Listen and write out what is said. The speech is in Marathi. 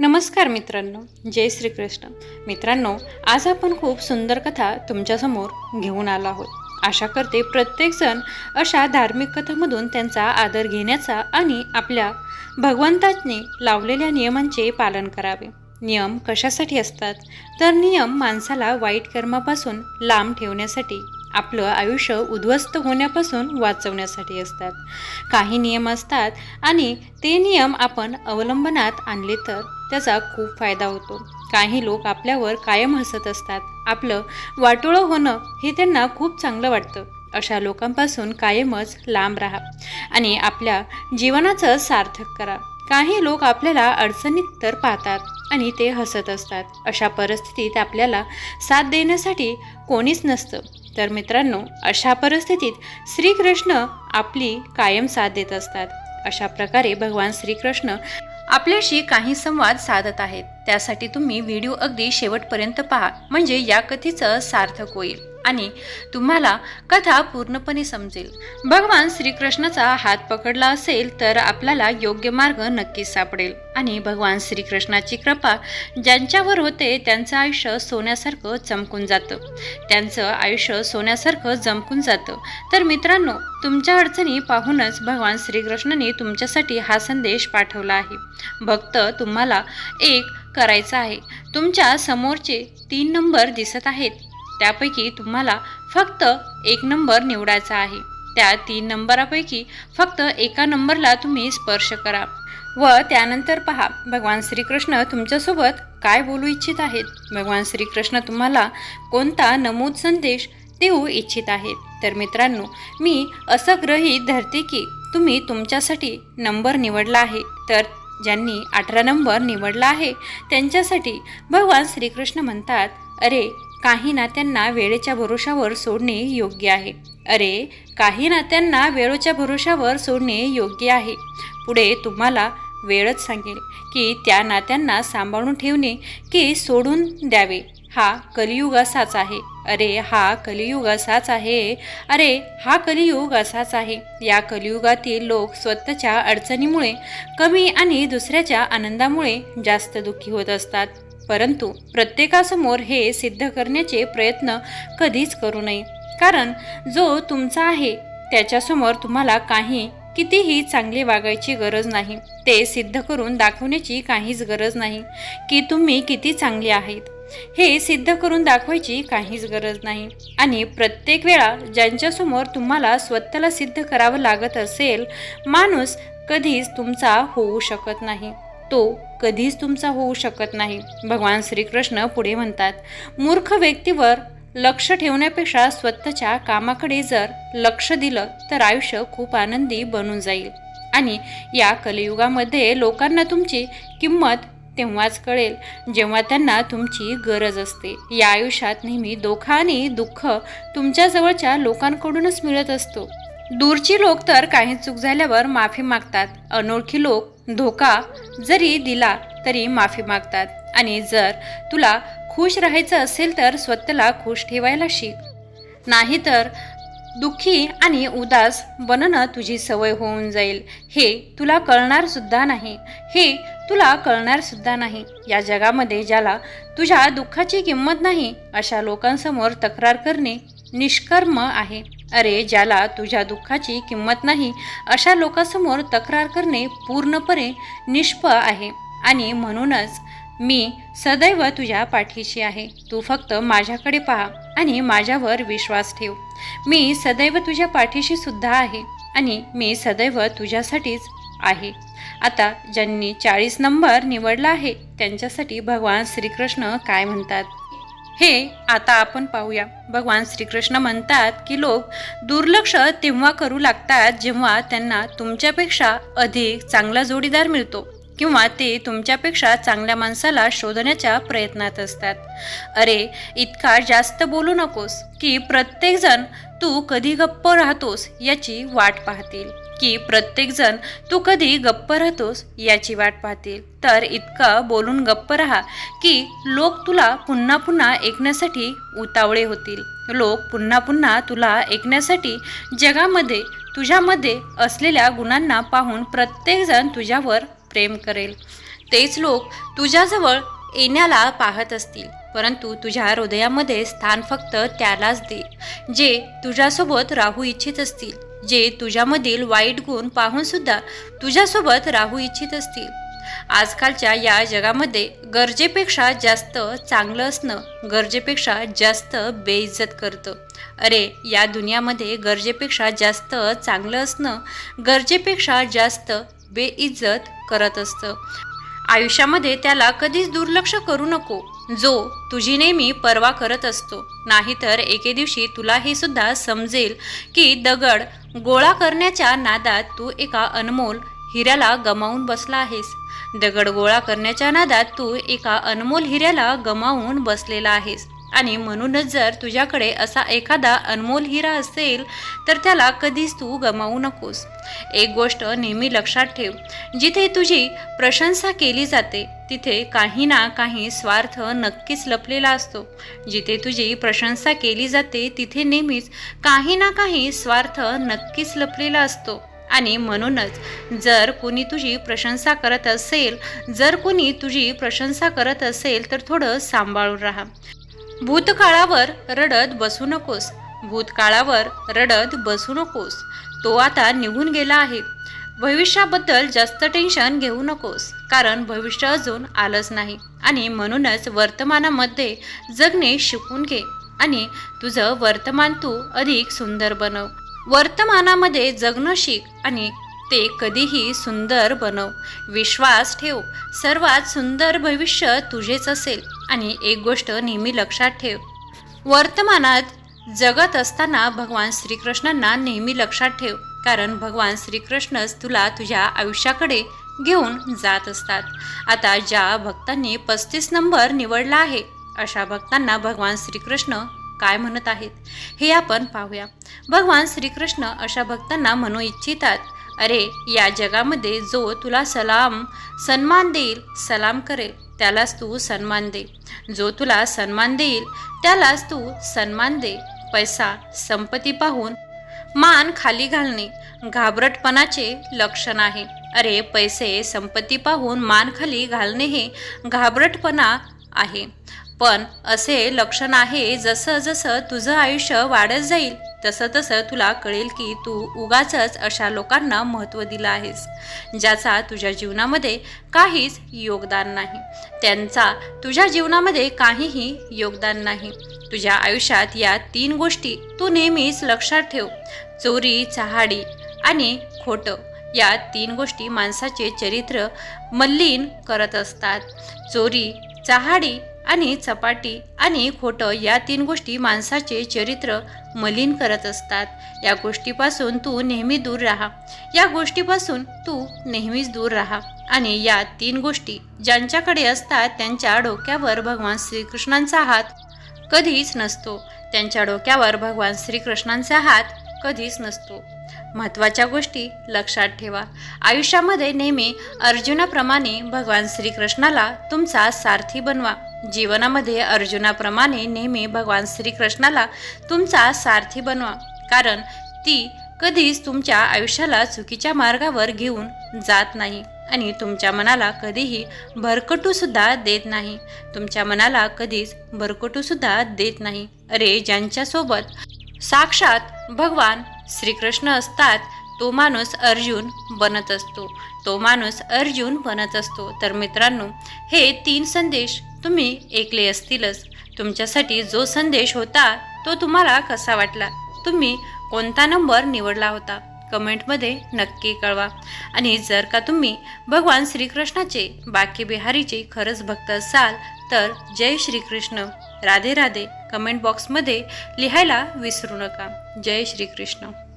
नमस्कार मित्रांनो जय श्रीकृष्ण. मित्रांनो आज आपण खूप सुंदर कथा तुमच्यासमोर घेऊन आलो आहोत. आशा करते प्रत्येकजण अशा धार्मिक कथामधून त्यांचा आदर घेण्याचा आणि आपल्या भगवंतांनी लावलेल्या नियमांचे पालन करावे. नियम कशासाठी असतात? तर नियम माणसाला वाईट कर्मापासून लांब ठेवण्यासाठी आपलं आयुष्य उद्ध्वस्त होण्यापासून वाचवण्यासाठी असतात. काही नियम असतात आणि ते नियम आपण अवलंबनात आणले तर त्याचा खूप फायदा होतो. काही लोक आपल्यावर कायम हसत असतात. आपलं वाटोळं होणं हे त्यांना खूप चांगलं वाटतं. अशा लोकांपासून कायमच लांब राहा आणि आपल्या जीवनाचं सार्थक करा. काही लोक आपल्याला अडचणीत तर पाहतात आणि ते हसत असतात. अशा परिस्थितीत आपल्याला साथ देण्यासाठी कोणीच नसतं. तर मित्रांनो अशा परिस्थितीत श्रीकृष्ण आपली कायम साथ देत असतात. अशा प्रकारे भगवान श्रीकृष्ण आपल्याशी काही संवाद साधत आहेत. त्यासाठी तुम्ही व्हिडिओ अगदी शेवटपर्यंत पहा. म्हणजे या कथेचं सार्थक होईल. आणि तुम्हाला कथा पूर्णपणे समजेल. भगवान श्रीकृष्णाचा हात पकडला असेल तर आपल्याला योग्य मार्ग नक्कीच सापडेल. आणि भगवान श्रीकृष्णाची कृपा ज्यांच्यावर होते त्यांचं आयुष्य सोन्यासारखं चमकून जातं. त्यांचं आयुष्य सोन्यासारखं जमकून जातं. तर मित्रांनो तुमच्या अडचणी पाहूनच भगवान श्रीकृष्णाने तुमच्यासाठी हा संदेश पाठवला आहे. भक्त तुम्हाला एक करायचं आहे. तुमच्या समोरचे तीन नंबर दिसत आहेत. त्यापैकी तुम्हाला फक्त एक नंबर निवडायचा आहे. त्या तीन नंबरापैकी फक्त एका नंबरला तुम्ही स्पर्श करा. व त्यानंतर पहा भगवान श्रीकृष्ण तुमच्यासोबत काय बोलू इच्छित आहेत? भगवान श्रीकृष्ण तुम्हाला कोणता नमूद संदेश देऊ इच्छित आहेत? तर मित्रांनो मी असं ग्रहीत धरते की तुम्ही तुमच्यासाठी नंबर निवडला आहे. तर ज्यांनी अठरा नंबर निवडला आहे त्यांच्यासाठी भगवान श्रीकृष्ण म्हणतात अरे काही नात्यांना वेळेच्या भरोशावर सोडणे योग्य आहे. अरे काही नात्यांना वेळेच्या भरोशावर सोडणे योग्य आहे. पुढे तुम्हाला वेळच सांगेल की त्या नात्यांना सांभाळून ठेवणे की सोडून द्यावे. हा कलियुग असाच आहे. अरे हा कलियुग असाच आहे. अरे हा कलियुग असाच आहे. या कलियुगातील लोक स्वतःच्या अडचणीमुळे कमी आणि दुसऱ्याच्या आनंदामुळे जास्त दुःखी होत असतात. परंतु प्रत्येकासमोर हे सिद्ध करण्याचे प्रयत्न कधीच करू नये. कारण जो तुमचा आहे त्याच्यासमोर तुम्हाला काही कितीही चांगले वागायची गरज नाही. ते सिद्ध करून दाखवण्याची काहीच गरज नाही की तुम्ही किती चांगले आहेत. हे सिद्ध करून दाखवायची काहीच गरज नाही. आणि प्रत्येक वेळा ज्यांच्यासमोर तुम्हाला स्वतःला सिद्ध करावं लागत असेल माणूस कधीच तुमचा होऊ शकत नाही. तो कधीच तुमचा होऊ शकत नाही. भगवान श्रीकृष्ण पुढे म्हणतात मूर्ख व्यक्तीवर लक्ष ठेवण्यापेक्षा स्वतःच्या कामाकडे जर लक्ष दिलं तर आयुष्य खूप आनंदी बनून जाईल. आणि या कलियुगामध्ये लोकांना तुमची किंमत तेव्हाच कळेल जेव्हा त्यांना तुमची गरज असते. या आयुष्यात नेहमी दोखा आणि दुःख तुमच्याजवळच्या लोकांकडूनच मिळत असतो. दूरची लोक तर काही चूक झाल्यावर माफी मागतात. अनोळखी लोक धोका जरी दिला तरी माफी मागतात. आणि जर तुला खुश राहायचं असेल तर स्वतःला खुश ठेवायला शिक. नाहीतर दुःखी आणि उदास बनणं तुझी सवय होऊन जाईल. हे तुला कळणारसुद्धा नाही. हे तुला कळणारसुद्धा नाही. या जगामध्ये ज्याला तुझ्या दुःखाची किंमत नाही अशा लोकांसमोर तक्रार करणे निष्कर्म आहे. अरे ज्याला तुझ्या दुःखाची किंमत नाही अशा लोकांसमोर तक्रार करणे पूर्णपणे निष्प आहे. आणि म्हणूनच मी सदैव तुझ्या पाठीशी आहे. तू फक्त माझ्याकडे पहा आणि माझ्यावर विश्वास ठेव. मी सदैव तुझ्या पाठीशी सुद्धा आहे आणि मी सदैव तुझ्यासाठीच आहे. आता ज्यांनी चाळीस नंबर निवडला आहे त्यांच्यासाठी भगवान श्रीकृष्ण काय म्हणतात? हे आता आपण पाहूया. भगवान श्रीकृष्ण म्हणतात की लोक दुर्लक्ष तेव्हा करू लागतात जेव्हा त्यांना तुमच्यापेक्षा अधिक चांगला जोडीदार मिळतो किंवा ते तुमच्यापेक्षा चांगल्या माणसाला शोधण्याच्या प्रयत्नात असतात. अरे इतका जास्त बोलू नकोस की प्रत्येकजण तू कधी गप्प राहतोस याची वाट पाहतील. की प्रत्येकजण तू कधी गप्प राहतोस? याची वाट पाहतील. तर इतकं बोलून गप्प राहा की लोक तुला पुन्हा पुन्हा ऐकण्यासाठी उतावळे होतील. लोक पुन्हा पुन्हा तुला ऐकण्यासाठी जगामध्ये तुझ्यामध्ये असलेल्या गुणांना पाहून प्रत्येकजण तुझ्यावर प्रेम करेल. तेच लोक तुझ्याजवळ येण्याला पाहत असतील. परंतु तुझ्या हृदयामध्ये स्थान फक्त त्यालाच दे जे तुझ्यासोबत राहू इच्छित असतील. जे तुझ्यामधील वाईट गुण पाहून सुद्धा तुझ्यासोबत राहू इच्छित असतील. आजकालच्या या जगामध्ये गरजेपेक्षा जास्त चांगलं असणं गरजेपेक्षा जास्त बेइज्जत करतं अरे या दुनियामध्ये गरजेपेक्षा जास्त चांगलं असणं गरजेपेक्षा जास्त बेइज्जत करत असतं. आयुष्यामध्ये त्याला कधीच दुर्लक्ष करू नको. जो तुझी नेहमी पर्वा करत असतो. नाहीतर एके दिवशी तुला हे सुद्धा समजेल की दगड गोळा करण्याच्या नादात तू एका अनमोल हिऱ्याला गमावून बसला आहेस. दगड गोळा करण्याच्या नादात तू एका अनमोल हिऱ्याला गमावून बसलेला आहेस. आणि म्हणूनच जर तुझ्याकडे असा एखादा अनमोल हिरा असेल तर त्याला कधीच तू गमावू नकोस. एक गोष्ट नेहमी लक्षात ठेव जिथे तुझी प्रशंसा केली जाते तिथे काही ना काही स्वार्थ नक्कीच लपलेला असतो. जिथे तुझी प्रशंसा केली जाते तिथे नेहमीच काही ना काही स्वार्थ नक्कीच लपलेला असतो. आणि म्हणूनच जर कोणी तुझी प्रशंसा करत असेल जर कोणी तुझी प्रशंसा करत असेल तर थोडं सांभाळून राहा. भूतकाळावर रडत बसू नकोस. भूतकाळावर रडत बसू नकोस. तो आता निघून गेला आहे. भविष्याबद्दल जास्त टेन्शन घेऊ नकोस कारण भविष्य अजून आलंच नाही. आणि म्हणूनच वर्तमानामध्ये जगणे शिकून घे. आणि तुझं वर्तमान तू अधिक सुंदर बनव. वर्तमानामध्ये जगणं शिक आणि ते कधीही सुंदर बनव. विश्वास ठेव. सर्वात सुंदर भविष्य तुझेच असेल. आणि एक गोष्ट नेहमी लक्षात ठेव. वर्तमानात जगत असताना भगवान श्रीकृष्णांना नेहमी लक्षात ठेव कारण भगवान श्रीकृष्णच तुला तुझ्या आयुष्याकडे घेऊन जात असतात. आता ज्या भक्तांनी पस्तीस नंबर निवडला आहे अशा भक्तांना भगवान श्रीकृष्ण काय म्हणत आहेत? हे आपण पाहूया. भगवान श्रीकृष्ण अशा भक्तांना म्हणू इच्छितात अरे या जगामध्ये जो तुला सलाम सन्मान देईल सलाम करेल. त्यालाच तू सन्मान दे. जो तुला सन्मान देईल त्यालाच तू सन्मान दे. पैसा संपत्ती पाहून मान खाली घालणे घाबरटपणाचे लक्षण आहे. अरे पैसे संपत्ती पाहून मान खाली घालणे हे घाबरटपणा आहे. पण असे लक्षण आहे जसं जसं तुझं आयुष्य वाढत जाईल तसं तसं तुला कळेल की तू उगाचच अशा लोकांना महत्त्व दिलं आहेस ज्याचा तुझ्या जीवनामध्ये काहीच योगदान नाही. त्यांचा तुझ्या जीवनामध्ये काहीही योगदान नाही. तुझ्या आयुष्यात या तीन गोष्टी तू नेहमीच लक्षात ठेव. चोरी चहाडी आणि खोटं. या तीन गोष्टी माणसाचे चरित्र मल्लीन करत असतात. चोरी चहाडी आणि चपाटी आणि खोटं या तीन गोष्टी माणसाचे चरित्र मलिन करत असतात. या गोष्टीपासून तू नेहमी दूर राहा. या गोष्टीपासून तू नेहमीच दूर राहा. आणि या तीन गोष्टी ज्यांच्याकडे असतात त्यांच्या डोक्यावर भगवान श्रीकृष्णांचा हात कधीच नसतो. त्यांच्या डोक्यावर भगवान श्रीकृष्णांचा हात कधीच नसतो. महत्त्वाच्या गोष्टी लक्षात ठेवा. आयुष्यामध्ये नेहमी अर्जुनाप्रमाणे भगवान श्रीकृष्णाला तुमचा सारथी बनवा. जीवनामध्ये अर्जुनाप्रमाणे नेहमी भगवान श्रीकृष्णाला तुमचा सारथी बनवा. कारण ती कधीच तुमच्या आयुष्याला चुकीच्या मार्गावर घेऊन जात नाही आणि तुमच्या मनाला कधीही भरकटूसुद्धा देत नाही. तुमच्या मनाला कधीच भरकटूसुद्धा देत नाही. अरे ज्यांच्यासोबत साक्षात भगवान श्रीकृष्ण असतात तो माणूस अर्जुन बनत असतो. तो माणूस अर्जुन बनत असतो. तर मित्रांनो हे तीन संदेश तुम्ही ऐकले असतीलच. तुमच्यासाठी जो संदेश होता तो तुम्हाला कसा वाटला? तुम्ही कोणता नंबर निवडला होता? कमेंटमध्ये नक्की कळवा. आणि जर का तुम्ही भगवान श्रीकृष्णाचे बाकी बिहारीचे खरंच भक्त असाल तर जय श्रीकृष्ण. राधे राधे. कमेंट बॉक्समध्ये लिहायला विसरू नका. जय श्रीकृष्ण.